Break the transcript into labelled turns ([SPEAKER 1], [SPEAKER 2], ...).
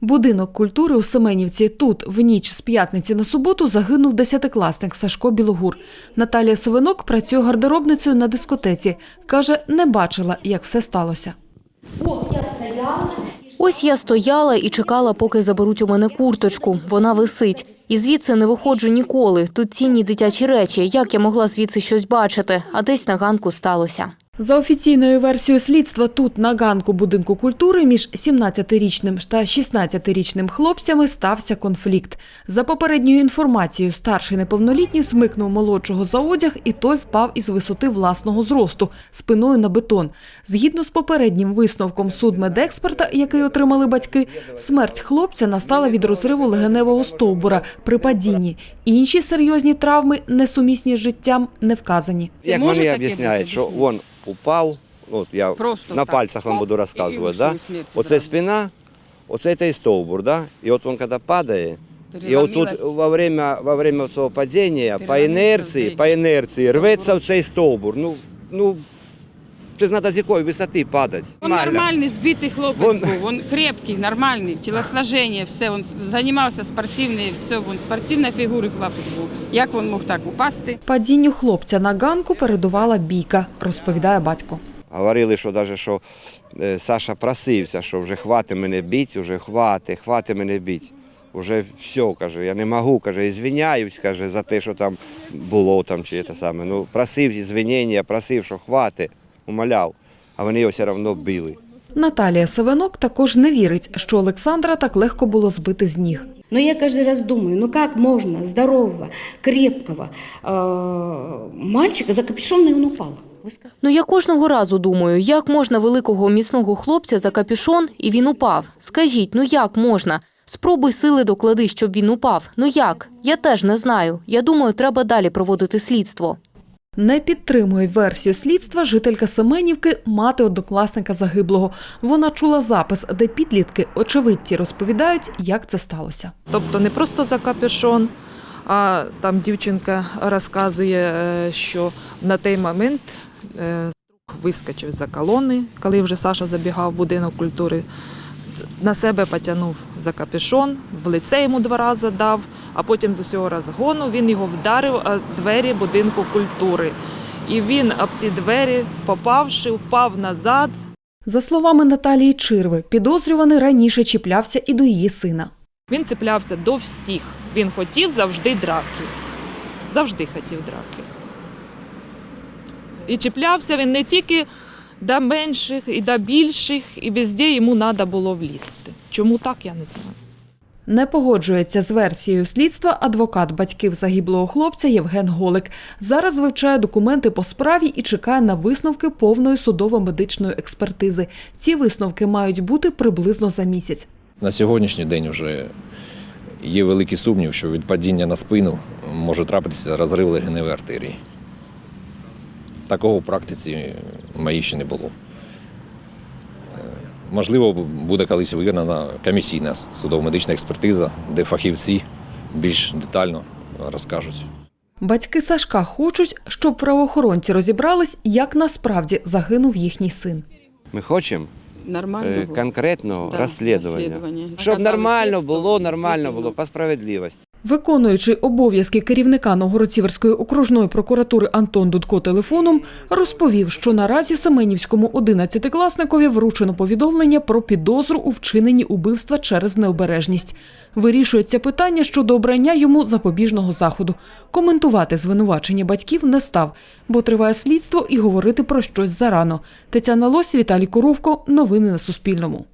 [SPEAKER 1] Будинок культури у Семенівці тут в ніч з п'ятниці на суботу загинув десятикласник Сашко Білогур. Наталія Савинок працює гардеробницею на дискотеці. Каже, не бачила, як все сталося.
[SPEAKER 2] Ось я стояла і чекала, поки заберуть у мене курточку. Вона висить. І звідси не виходжу ніколи. Тут цінні дитячі речі. Як я могла звідси щось бачити? А десь на ганку сталося.
[SPEAKER 1] За офіційною версією слідства, тут на ганку будинку культури між 17-річним та 16-річним хлопцями стався конфлікт. За попередньою інформацією, старший неповнолітній смикнув молодшого за одяг, і той впав із висоти власного зросту спиною на бетон. Згідно з попереднім висновком судмедексперта, який отримали батьки, смерть хлопця настала від розриву легеневого стовбура при падінні. Інші серйозні травми, несумісні з життям, не вказані.
[SPEAKER 3] Як вони об'ясняють, що
[SPEAKER 4] об'яснити?
[SPEAKER 3] Упав, от я
[SPEAKER 4] Просто
[SPEAKER 3] на
[SPEAKER 4] так.
[SPEAKER 3] пальцях вам буду розказувати, да? Оце спина, оце той стовбур, да? І от він коли падає, і отут во время, во время цього падіння по інерції, по інерції рветься в цей стовбур. Ну, ну, це ж треба з якої висоти падати.
[SPEAKER 4] Он нормальний, збитий хлопець
[SPEAKER 3] Вон-
[SPEAKER 4] був, він крепкий, нормальний, тілосложення, все, він займався спортивним, все, він спортивної фігури хлопець був. Як він мог так упасти?
[SPEAKER 1] Падінню хлопця на ганку передувала бійка, розповідає батько.
[SPEAKER 3] Говорили, що даже що е, Саша просився, що вже хвати мене бить, вже хвати, хвати мене бить. Уже все, каже, я не можу, каже, ізвиняюсь, каже, за те, що там було там чи те саме. Ну, просив ізвинення, просив, що хвати, умоляв, а вони його все одно били.
[SPEAKER 1] Наталія Савинок також не вірить, що Олександра так легко було збити з ніг.
[SPEAKER 5] Но я каждый раз думаю, ну как можно здорового, крепкого э, мальчика за капюшон и он упал. Вы скажете?
[SPEAKER 2] Ну я кожного разу думаю, як можна великого міцного хлопця за капюшон і він упав. Скажіть, ну як можна? Спробуй сили доклади, щоб він упав. Ну як? Я теж не знаю. Я думаю, треба далі проводити слідство.
[SPEAKER 1] Не підтримує версію слідства жителька Семенівки, мати однокласника загиблого. Вона чула запис, де підлітки, очевидці, розповідають, як це сталося.
[SPEAKER 6] Тобто не просто за капюшон, а там дівчинка розказує, е, що на той момент е, вискочив за колони, коли вже Саша забігав в будинок культури. На себе потягнув за капюшон, в лице йому два рази дав, а потім з усього розгону він його вдарив о двері будинку культури. І він об ці двері, попавши, впав назад,
[SPEAKER 1] За словами Наталії Чирви, підозрюваний раніше чіплявся і до її сина.
[SPEAKER 6] Він цеплявся до всіх. Він хотів завжди драки. Завжди хотів драки. І чіплявся він не тільки до менших, і до більших, і везде йому треба було влізти. Чому так, я не знаю.
[SPEAKER 1] Не погоджується з версією слідства адвокат батьків загиблого хлопця Євген Голик. Зараз вивчає документи по справі і чекає на висновки повної судово-медичної експертизи. Ці висновки мають бути приблизно за місяць.
[SPEAKER 7] На сьогоднішній день вже є великий сумнів, що від падіння на спину може трапитися розрив легеневої артерії. Такого в практиці моїй ще не було. Можливо, буде колись виконана комісійна судово-медична експертиза, де фахівці більш детально розкажуть.
[SPEAKER 1] Батьки Сашка хочуть, щоб правоохоронці розібрались, як насправді загинув їхній син.
[SPEAKER 3] Ми хочемо
[SPEAKER 4] Нормально
[SPEAKER 3] е, конкретного
[SPEAKER 4] Да,
[SPEAKER 3] розслідування.
[SPEAKER 4] розслідування.
[SPEAKER 3] Щоб нормально було, нормально було, по справедливості.
[SPEAKER 1] Виконуючий обов'язки керівника Новгородсіверської окружної прокуратури Антон Дудко телефоном розповів, що наразі Семенівському 11-класникові вручено повідомлення про підозру у вчиненні убивства через необережність. Вирішується питання щодо обрання йому запобіжного заходу. Коментувати звинувачення батьків не став, бо триває слідство і говорити про щось зарано. Тетяна Лось, Віталій Коровко. Новини на Суспільному.